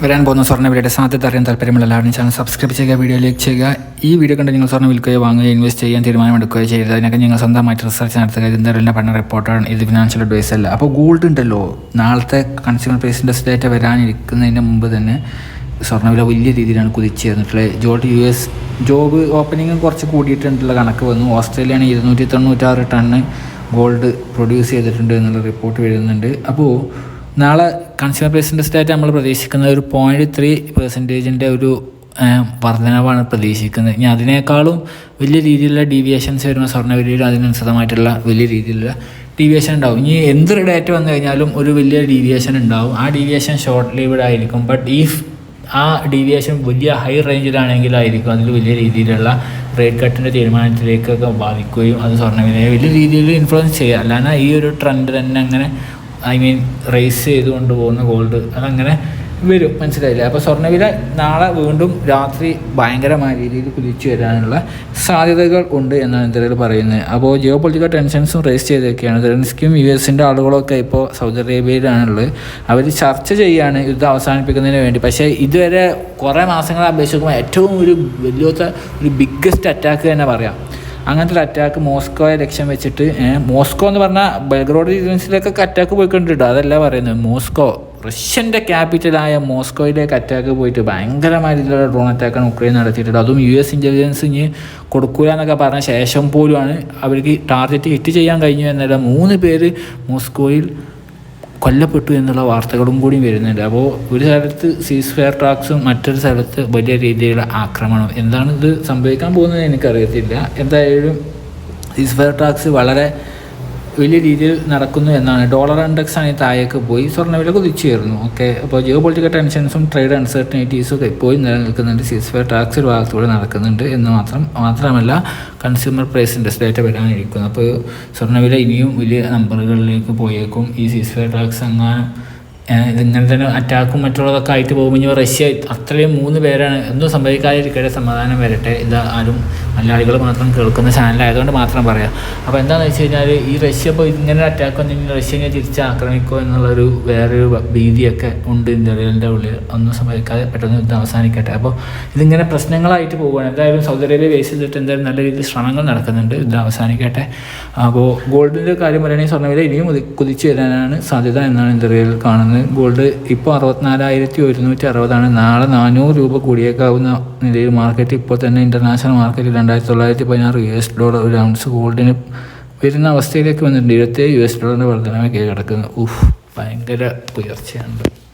വരാൻ പോകുന്ന സ്വർണ വിലയുടെ സാധ്യത അറിയാൻ താല്പര്യമുള്ള എല്ലാവരും ചാനൽ സബ്സ്ക്രൈബ് ചെയ്യുക വീഡിയോ ലൈക്ക് ചെയ്യുക. ഈ വീഡിയോ കണ്ട് നിങ്ങൾ സ്വർണം വിൽക്കുകയോ വാങ്ങുകയോ ഇൻവെസ്റ്റ് ചെയ്യാൻ തീരുമാനമെടുക്കുകയോ ചെയ്യരുത്. അതിനൊക്കെ നിങ്ങൾ സ്വന്തമായിട്ട് റിസർച്ച് നടത്തുക. ഇത് എന്തായാലും പഠന റിപ്പോർട്ടാണ് ഇത് ഫിനാൻഷ്യൽ അഡ്വൈസ് അല്ല. അപ്പോൾ ഗോൾഡ് ഉണ്ടല്ലോ. നാളത്തെ കൺസ്യൂമർ പ്രൈസ് ഇൻഡസ് ഡേറ്റ വരാനിരിക്കുന്നതിന് മുമ്പ് തന്നെ സ്വർണവില വലിയ രീതിയിലാണ് കുതിച്ചേർന്നിട്ടുള്ളത് ജോർജ് യു എസ് ജോബ് ഓപ്പണിംഗ് കുറച്ച് കൂടിയിട്ടുള്ള കണക്ക് വന്നു. ഓസ്ട്രേലിയയാണ് ഇരുന്നൂറ്റി തൊണ്ണൂറ്റാറ് ടണ്ണ് ഗോൾഡ് പ്രൊഡ്യൂസ് ചെയ്തിട്ടുണ്ട് എന്നുള്ള റിപ്പോർട്ട് വരുന്നുണ്ട്. അപ്പോൾ നാളെ കൺസ്യൂമർ പ്രൈസിന്റെ സ്റ്റേറ്റ് നമ്മൾ പ്രതീക്ഷിക്കുന്നത് ഒരു പോയിന്റ് ത്രീ പെർസെന്റേജിന്റെ ഒരു വർധനവാണ് പ്രതീക്ഷിക്കുന്നത്. ഇനി അതിനേക്കാളും വലിയ രീതിയിലുള്ള ഡീവിയേഷൻസ് വരുന്ന സ്വർണവിലയിൽ അതിനനുസൃതമായിട്ടുള്ള വലിയ രീതിയിലുള്ള ഡീവിയേഷൻ ഉണ്ടാവും. ഇനി എന്തൊരു ഡേറ്റ് വന്നു കഴിഞ്ഞാലും ഒരു വലിയ ഡീവിയേഷൻ ഉണ്ടാവും. ആ ഡീവിയേഷൻ ഷോർട്ട് ലീവ്ഡ് ആയിരിക്കും. ബട്ട് ഈഫ് ആ ഡീവിയേഷൻ വലിയ ഹൈ റേഞ്ചിലാണെങ്കിലായിരിക്കും അതിൽ വലിയ രീതിയിലുള്ള റേറ്റ് കട്ടിന്റെ തീരുമാനത്തിലേക്കൊക്കെ ബാധിക്കുകയും അത് സ്വർണവിലയെ വലിയ രീതിയിൽ ഇൻഫ്ലുവൻസ് ചെയ്യുക. അല്ലാതെ ഈ ഒരു ട്രെൻഡ് തന്നെ അങ്ങനെ ഐ മീൻ റേസ് ചെയ്തുകൊണ്ട് പോകുന്ന ഗോൾഡ് അതങ്ങനെ വരും. മനസ്സിലായില്ല? അപ്പോൾ സ്വർണവില നാളെ വീണ്ടും രാത്രി ഭയങ്കരമായ രീതിയിൽ കുതിച്ചു വരാനുള്ള സാധ്യതകൾ ഉണ്ട് എന്നാണ് ഇന്ത്യയിൽ പറയുന്നത്. അപ്പോൾ ജിയോ പൊളിറ്റിക്കൽ ടെൻഷൻസും റേസ് ചെയ്തൊക്കെയാണ് സെലൻസ്കിയും യു എസിന്റെ ആളുകളൊക്കെ ഇപ്പോൾ സൗദി അറേബ്യയിലാണുള്ളത് അവർ ചർച്ച ചെയ്യാണ് യുദ്ധം അവസാനിപ്പിക്കുന്നതിന് വേണ്ടി. പക്ഷേ ഇതുവരെ കുറേ മാസങ്ങളെ അപേക്ഷിക്കുമ്പോൾ ഏറ്റവും ഒരു വലിയ ഒരു ബിഗ്ഗസ്റ്റ് അറ്റാക്ക് തന്നെ പറയാം. അങ്ങനത്തെ ഒരു അറ്റാക്ക് മോസ്കോയെ ലക്ഷ്യം വെച്ചിട്ട് മോസ്കോ എന്ന് പറഞ്ഞാൽ ബെൽഗ്രോഡ് റീജിയൻസിലേക്കൊക്കെ അറ്റാക്ക് പോയിക്കൊണ്ടിട്ട് അതല്ല പറയുന്നത് മോസ്കോ റഷ്യന്റെ ക്യാപിറ്റലായ മോസ്കോയിലേക്ക് അറ്റാക്ക് പോയിട്ട് ഭയങ്കരമായ രീതിയിലുള്ള ഡ്രോൺ അറ്റാക്കാണ് ഉക്രൈൻ നടത്തിയിട്ടുണ്ട് അതും യു എസ് ഇന്റലിജൻസ് ഇനി കൊടുക്കൂല എന്നൊക്കെ പറഞ്ഞ ശേഷം പോലുമാണ് അവർക്ക് ടാർഗറ്റ് ഹിറ്റ് ചെയ്യാൻ കഴിഞ്ഞു എന്നല്ല മൂന്ന് പേര് മോസ്കോയിൽ കൊല്ലപ്പെട്ടു എന്നുള്ള വാർത്തകളും കൂടി വരുന്നുണ്ട്. അപ്പോൾ ഒരു സ്ഥലത്ത് സീസ് ഫെയർ ടാക്സും മറ്റൊരു സ്ഥലത്ത് വലിയ രീതിയിലുള്ള ആക്രമണം എന്താണ് ഇത് സംഭവിക്കാൻ പോകുന്നത് എനിക്കറിയത്തില്ല. എന്തായാലും സീസ് ഫെയർ ടാക്സ് വളരെ വലിയ രീതിയിൽ നടക്കുന്നു എന്നാണ്. ഡോളർ ഇൻഡെക്സ് ആണ് താഴേക്ക് പോയി. സ്വർണവില കുതിച്ചുയർന്നു ഓക്കെ അപ്പോൾ ജിയോ പൊളിറ്റിക്കൽ ടെൻഷൻസും ട്രേഡ് അൺസർട്ടനിറ്റീസും ഒക്കെ ഇപ്പോഴും നിലനിൽക്കുന്നുണ്ട്. സീസ് ഫയർ ടാക്സ് ഒരു ഭാഗത്തൂടെ നടക്കുന്നുണ്ട് എന്ന് മാത്രം മാത്രമല്ല കൺസ്യൂമർ പ്രൈസ് ഇൻഡെക്സ് ഡേറ്റ വരാനിരിക്കുന്നു അപ്പോൾ സ്വർണവില ഇനിയും വലിയ നമ്പറുകളിലേക്ക് പോയേക്കും. ഈ സീസ് ഫയർ ടാക്സ് എങ്ങാനും ഏഹ് ഇതിങ്ങനെ തന്നെ അറ്റാക്കും മറ്റുള്ളതൊക്കെ ആയിട്ട് പോകുമ്പോൾ ഇനി റഷ്യ അത്രയും മൂന്ന് പേരാണ്. ഒന്നും സംഭവിക്കാതിരിക്കട്ടെ സമാധാനം വരട്ടെ. ഇത് ആരും മലയാളികൾ മാത്രം കേൾക്കുന്ന ചാനലായതുകൊണ്ട് മാത്രം പറയാം. അപ്പോൾ എന്താണെന്ന് വെച്ച് കഴിഞ്ഞാൽ ഈ റഷ്യ ഇപ്പോൾ ഇങ്ങനെ അറ്റാക്ക് വന്നെങ്കിൽ ഇങ്ങനെ തിരിച്ച് ആക്രമിക്കുമോ എന്നുള്ളൊരു വേറൊരു ഭീതിയൊക്കെ ഉണ്ട് ഇന്ത്യയുടെ ഉള്ളിൽ ഒന്നും സംഭവിക്കാതെ പെട്ടെന്ന് ഇത് അവസാനിക്കട്ടെ. അപ്പോൾ ഇതിങ്ങനെ പ്രശ്നങ്ങളായിട്ട് പോവുകയാണ്. എന്തായാലും സൗദി അറേബ്യ ബേസ് ചെയ്തിട്ട് എന്തായാലും നല്ല രീതിയിൽ ശ്രമങ്ങൾ നടക്കുന്നുണ്ട്. ഇത് അവസാനിക്കട്ടെ. അപ്പോൾ ഗോൾഡിന്റെ കാര്യം പറയുകയാണെങ്കിൽ സ്വർണവില ഇനിയും കുതിച്ചു വരാനാണ് സാധ്യത എന്നാണ് ഇന്ത്യയിൽ കാണുന്നത്. ഗോൾഡ്. ഇപ്പോൾ അറുപത്തിനാലായിരത്തി ഒരുന്നൂറ്റി അറുപതാണ് നാളെ നാനൂറ് രൂപ കൂടിയേക്കാവുന്ന നിലയിൽ മാർക്കറ്റ് ഇപ്പോൾ തന്നെ ഇന്റർനാഷണൽ മാർക്കറ്റിൽ രണ്ടായിരത്തി തൊള്ളായിരത്തി പതിനാറ് യു എസ് ഡോളർ ഒരു ഔൺസ് ഗോൾഡിന് വരുന്ന അവസ്ഥയിലേക്ക് വന്നിട്ടുണ്ട്. ഇരുപത്തേഴ് യു എസ് ഡോളറിന്റെ വർധനവ് കിടക്കുന്നു. ഉഫ് ഭയങ്കര ഉയർച്ചയാണ്